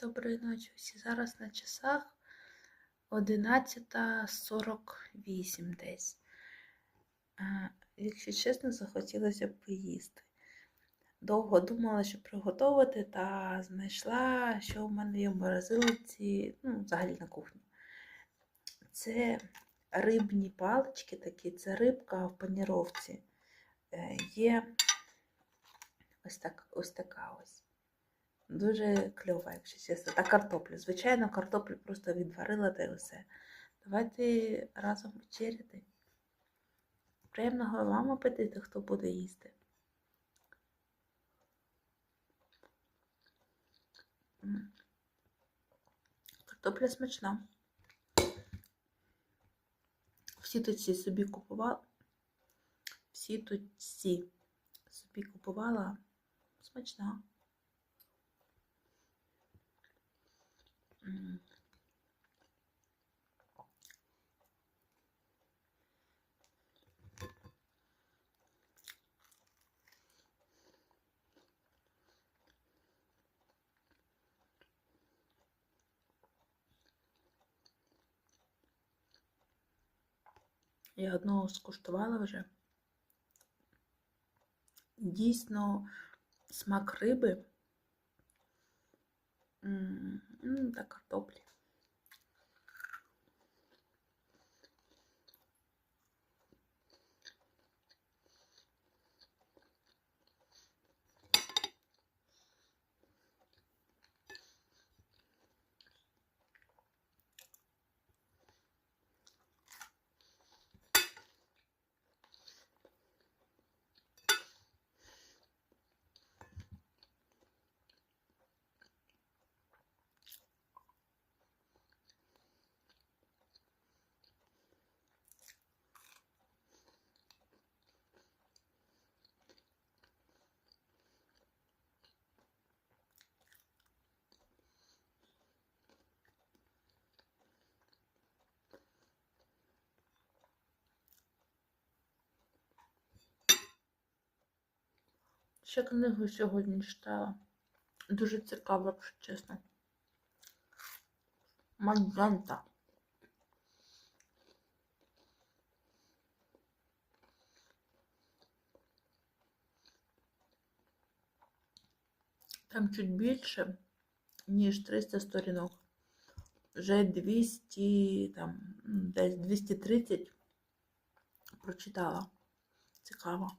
доброї ночі. Всі зараз на часах 11.48 десь. Е, Якщо чесно, захотілося б поїсти. Довго думала, що приготувати, та знайшла, що в мене є в морозилці, ну, взагалі на кухні. Це рибні палички такі, це рибка в паніровці. Е, Є ось, так, ось така ось. Дуже кльова, якщо чесно. Та картоплю. Звичайно, картоплю просто відварила та й усе. Давайте разом вечеряти. Приємного вам апетиту, хто буде їсти. Картопля смачна. Всі тут ці собі купувала. Всі тут ці собі купувала. Смачна. Я одного скуштувала вже. Дійсно, смак риби м, м, та картоплі. Ще книгу сьогодні читала. Дуже цікаво, якщо чесно. Маджанта. Там чуть більше, ніж 300 сторінок. Вже 200, там, десь 230 прочитала. Цікаво.